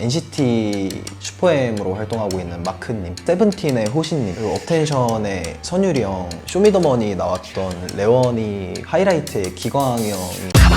NCT 슈퍼엠으로 활동하고 있는 마크님, 세븐틴의 호신님, 그리고 업텐션의 선율이 형, 쇼미더머니 나왔던 레원이, 하이라이트의 기광 형이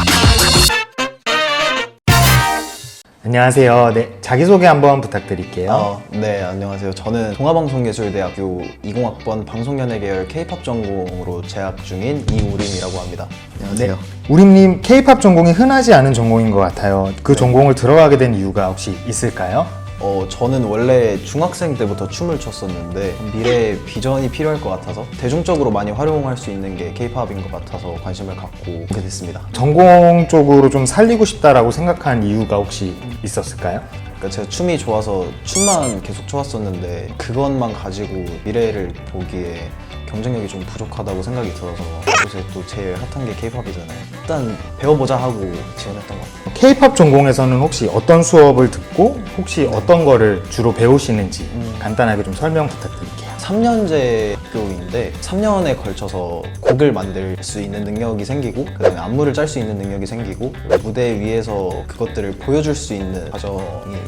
안녕하세요. 네, 자기소개 한번 부탁드릴게요. 어, 네, 안녕하세요. 저는 동아방송예술대학교 20학번 방송연예 계열 K-팝 전공으로 재학 중인 이우림이라고 합니다. 안녕하세요. 우림님 K-팝 전공이 흔하지 않은 전공인 것 같아요. 그 전공을 들어가게 된 이유가 혹시 있을까요? 어, 저는 원래 중학생 때부터 춤을 췄었는데 미래에 비전이 필요할 것 같아서 대중적으로 많이 활용할 수 있는 게 K-팝인 것 같아서 관심을 갖고 오게 됐습니다. 전공 쪽으로 좀 살리고 싶다라고 생각한 이유가 혹시 있었을까요? 그러니까 제가 춤이 좋아서 춤만 계속 춰왔었는데 그것만 가지고 미래를 보기에 경쟁력이 좀 부족하다고 생각이 들어서 요새 또 제일 핫한 게 K-팝이잖아요. 일단 배워보자 하고 지원했던 것 같아요. K-팝 전공에서는 혹시 어떤 수업을 듣고 혹시 어떤 거를 주로 배우시는지 간단하게 좀 설명 부탁드릴게요. 3년제 학교인데 3년에 걸쳐서 곡을 만들 수 있는 능력이 생기고 그다음에 안무를 짤 수 있는 능력이 생기고 무대 위에서 그것들을 보여줄 수 있는 과정이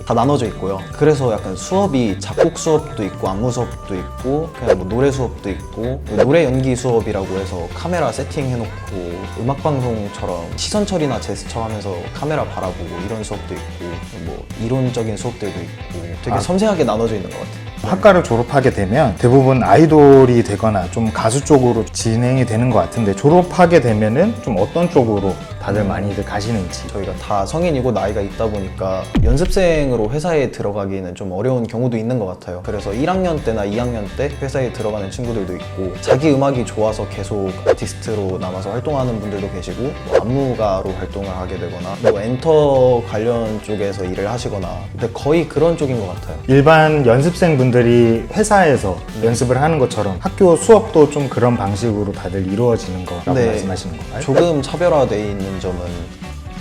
다 나눠져 있고요. 그래서 약간 수업이 작곡 수업도 있고 안무 수업도 있고 그냥 뭐 노래 수업도 있고 노래 연기 수업이라고 해서 카메라 세팅해놓고 음악 방송처럼 시선 처리나 제스처 하면서 카메라 바라보고 이런 수업도 있고 뭐 이론적인 수업들도 있고 되게 아. 섬세하게 나눠져 있는 것 같아요. 학과를 졸업하게 되면 대부분 아이돌이 되거나 좀 가수 쪽으로 진행이 되는 것 같은데 졸업하게 되면은 좀 어떤 쪽으로 다들 많이들 가시는지 저희가 다 성인이고 나이가 있다 보니까 연습생으로 회사에 들어가기는 좀 어려운 경우도 있는 것 같아요. 그래서 1학년 때나 2학년 때 회사에 들어가는 친구들도 있고 자기 음악이 좋아서 계속 아티스트로 남아서 활동하는 분들도 계시고 뭐 안무가로 활동을 하게 되거나 뭐 엔터 관련 쪽에서 일을 하시거나 근데 거의 그런 쪽인 것 같아요. 일반 연습생분들이 회사에서 연습을 하는 것처럼 학교 수업도 좀 그런 방식으로 다들 이루어지는 거라고 네. 말씀하시는 건가요? 조금 차별화되어 있는 점은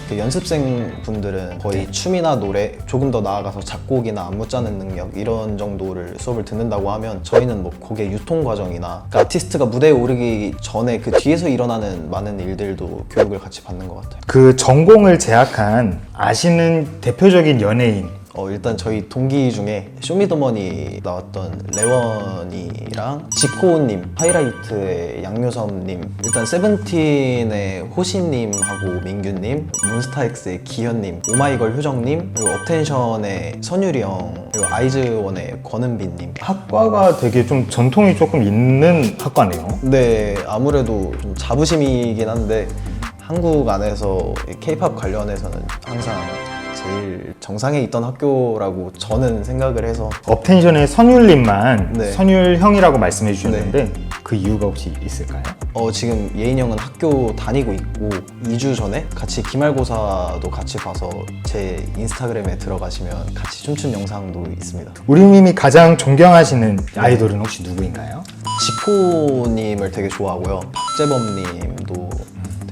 그 연습생 분들은 거의 춤이나 노래 조금 더 나아가서 작곡이나 안무 짜는 능력 이런 정도를 수업을 듣는다고 하면 저희는 뭐 곡의 유통 과정이나 그 아티스트가 무대에 오르기 전에 그 뒤에서 일어나는 많은 일들도 교육을 같이 받는 것 같아요. 그 전공을 제약한 아시는 대표적인 연예인 어, 일단 저희 동기 중에 쇼미더머니 나왔던 레원이랑 지코님, 하이라이트의 양요섭님, 일단 세븐틴의 호시님하고 민규님, 몬스타엑스의 기현님, 오마이걸 효정님, 그리고 업텐션의 선율이 형, 그리고 아이즈원의 권은빈님. 학과가 되게 좀 전통이 조금 있는 학과네요. 근데 아무래도 좀 자부심이긴 한데 한국 안에서 K-팝 관련해서는 항상 제일 정상에 있던 학교라고 저는 생각을 해서 업텐션의 선율님만 네. 선율형이라고 말씀해 주셨는데 그 이유가 혹시 있을까요? 어, 지금 예인 형은 학교 다니고 있고 2주 전에 같이 기말고사도 같이 봐서 제 인스타그램에 들어가시면 같이 춤춘 영상도 있습니다. 우리님이 가장 존경하시는 아이돌은 혹시 누구인가요? 지코님을 되게 좋아하고요. 박재범님도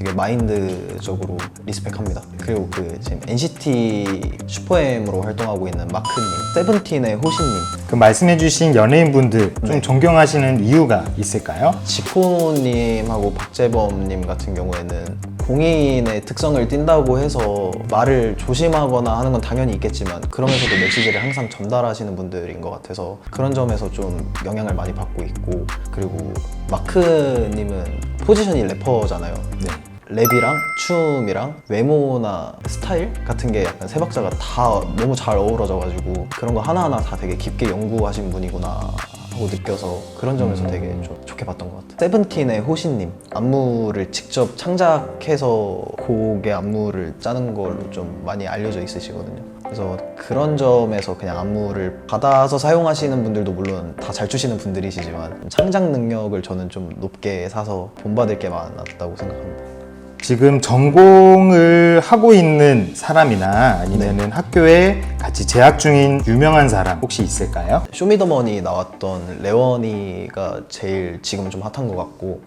되게 마인드적으로 리스펙합니다. 그리고 그 지금 NCT 슈퍼엠으로 활동하고 있는 마크님, 세븐틴의 호신님, 그 말씀해주신 연예인분들 좀 네. 존경하시는 이유가 있을까요? 지코님하고 박재범님 같은 경우에는 공인의 특성을 띈다고 해서 말을 조심하거나 하는 건 당연히 있겠지만 그러면서도 메시지를 항상 전달하시는 분들인 것 같아서 그런 점에서 좀 영향을 많이 받고 있고 그리고 마크님은 포지션이 래퍼잖아요. 네. 랩이랑 춤이랑 외모나 스타일 같은 게 약간 세 박자가 다 너무 잘 어우러져가지고 그런 거 하나하나 다 되게 깊게 연구하신 분이구나 하고 느껴서 그런 점에서 되게 좀 좋게 봤던 것 같아요. 세븐틴의 호신님 안무를 직접 창작해서 곡의 안무를 짜는 걸로 좀 많이 알려져 있으시거든요. 그래서 그런 점에서 그냥 안무를 받아서 사용하시는 분들도 물론 다 잘 추시는 분들이시지만 창작 능력을 저는 좀 높게 사서 본받을 게 많았다고 생각합니다. 지금 전공을 하고 있는 사람이나 아니면은 학교에 같이 재학 중인 유명한 사람 혹시 있을까요? 쇼미더머니 나왔던 레원이가 제일 지금 좀 핫한 것 같고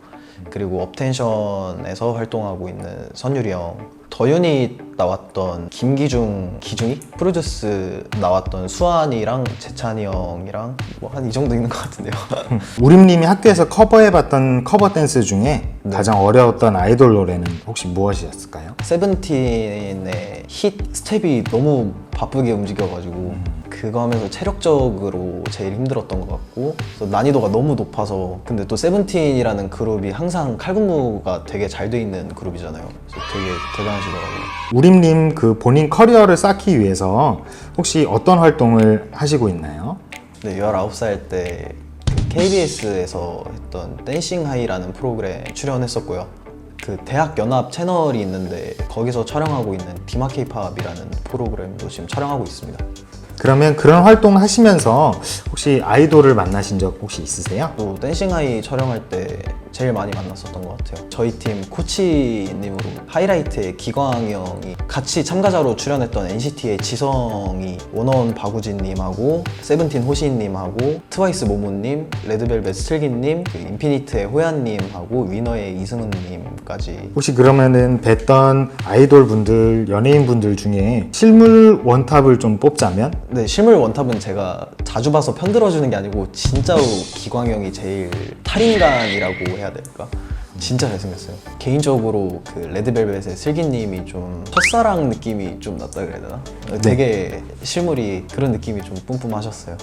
그리고 업텐션에서 활동하고 있는 선율이 형 더유닛 나왔던 김기중 기중이 프로듀스 나왔던 수환이랑 재찬이 형이랑 뭐 한 이 정도 있는 것 같은데요. 우림님이 학교에서 커버해봤던 커버 댄스 중에 가장 어려웠던 아이돌 노래는 혹시 무엇이었을까요? 세븐틴의 힛 스텝이 너무 바쁘게 움직여가지고 그거 하면서 체력적으로 제일 힘들었던 것 같고 난이도가 너무 높아서 근데 또 세븐틴이라는 그룹이 항상 칼군무가 되게 잘 돼 있는 그룹이잖아요. 그래서 되게 대단하시더라고요. 우림님 그 본인 커리어를 쌓기 위해서 혹시 어떤 활동을 하시고 있나요? 네, 19살 때 KBS에서 했던 댄싱 하이라는 프로그램 출연했었고요. 그 대학 연합 채널이 있는데 거기서 촬영하고 있는 디마 케이팝이라는 프로그램도 지금 촬영하고 있습니다. 그러면 그런 활동 하시면서 혹시 아이돌을 만나신 적 혹시 있으세요? 또 댄싱 하이 촬영할 때 제일 많이 만났었던 것 같아요. 저희 팀 코치님으로 하이라이트의 기광 형이 같이 참가자로 출연했던 NCT의 지성이 원어원 박우진님하고 세븐틴 호시님하고 트와이스 모모님, 레드벨벳 슬기님, 그 인피니트의 호연님하고 위너의 이승훈님까지 혹시 그러면은 뵀던 아이돌 분들, 연예인 분들 중에 실물 원탑을 좀 뽑자면 네, 실물 원탑은 제가 자주 봐서 편들어주는 게 아니고 진짜로 기광 형이 제일 탈인간이라고 해야 될까? 진짜 잘생겼어요. 개인적으로 그 레드벨벳의 슬기님이 좀 첫사랑 느낌이 좀 났다 그래야 되나? 되게 실물이 그런 느낌이 좀 뿜뿜하셨어요.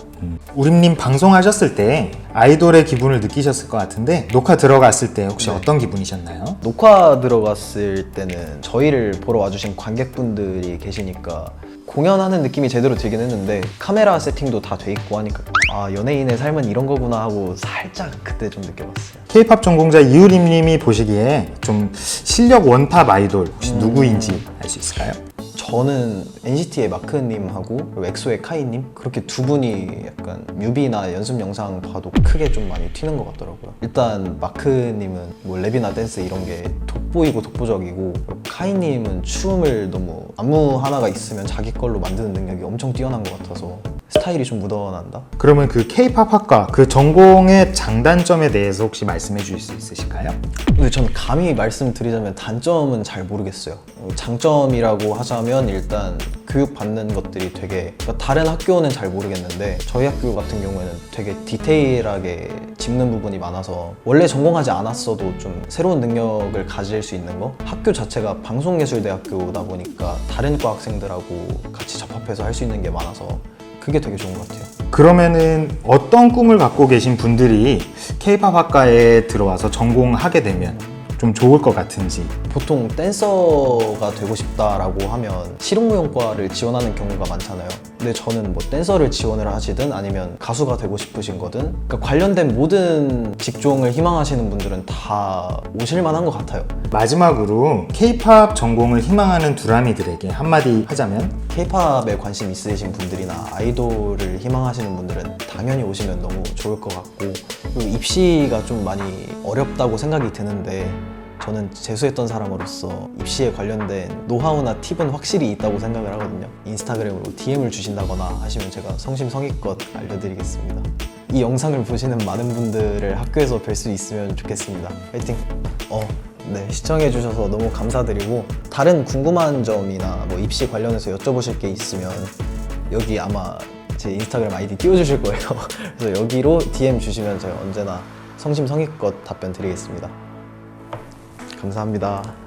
우림님 방송하셨을 때 아이돌의 기분을 느끼셨을 것 같은데 녹화 들어갔을 때 혹시 네. 어떤 기분이셨나요? 녹화 들어갔을 때는 저희를 보러 와주신 관객분들이 계시니까 공연하는 느낌이 제대로 들긴 했는데 카메라 세팅도 다 돼 있고 하니까 아 연예인의 삶은 이런 거구나 하고 살짝 그때 좀 느껴봤어요. K-팝 전공자 이우림님이 보시기에 좀 실력 원탑 아이돌 혹시 누구인지 알 수 있을까요? 저는 NCT의 마크님하고 그리고 엑소의 카이님 그렇게 두 분이 약간 뮤비나 연습 영상 봐도 크게 좀 많이 튀는 것 같더라고요. 일단 마크님은 뭐 랩이나 댄스 이런 게 돋보이고 독보적이고 카이님은 춤을 너무 안무 하나가 있으면 자기 걸로 만드는 능력이 엄청 뛰어난 것 같아서 스타일이 좀 묻어난다. 그러면 그 K-팝 학과 그 전공의 장단점에 대해서 혹시 말씀해 주실 수 있으실까요? 근데 저는 감히 말씀드리자면 단점은 잘 모르겠어요. 어, 장점이라고 하자면 일단 교육 받는 것들이 되게 그러니까 다른 학교는 잘 모르겠는데 저희 학교 같은 경우에는 되게 디테일하게 짚는 부분이 많아서 원래 전공하지 않았어도 좀 새로운 능력을 가질 수 있는 거 학교 자체가 방송예술대학교다 보니까 다른 과 학생들하고 같이 접합해서 할 수 있는 게 많아서 그게 되게 좋은 것 같아요. 그러면은 어떤 꿈을 갖고 계신 분들이 K-팝 학과에 들어와서 전공하게 되면 좀 좋을 것 같은지 보통 댄서가 되고 싶다라고 하면 실용무용과를 지원하는 경우가 많잖아요. 근데 저는 뭐 댄서를 지원을 하시든 아니면 가수가 되고 싶으신 거든 그러니까 관련된 모든 직종을 희망하시는 분들은 다 오실 만한 것 같아요. 마지막으로 K-팝 전공을 희망하는 두라미들에게 한마디 하자면 K-팝에 관심 있으신 분들이나 아이돌을 희망하시는 분들은 당연히 오시면 너무 좋을 것 같고 그리고 입시가 좀 많이 어렵다고 생각이 드는데 저는 재수했던 사람으로서 입시에 관련된 노하우나 팁은 확실히 있다고 생각을 하거든요. 인스타그램으로 DM을 주신다거나 하시면 제가 성심성의껏 알려드리겠습니다. 이 영상을 보시는 많은 분들을 학교에서 뵐 수 있으면 좋겠습니다. 파이팅! 어, 네, 시청해주셔서 너무 감사드리고 다른 궁금한 점이나 뭐 입시 관련해서 여쭤보실 게 있으면 여기 아마 제 인스타그램 아이디 띄워주실 거예요. 그래서 여기로 DM 주시면 제가 언제나 성심성의껏 답변 드리겠습니다. 감사합니다.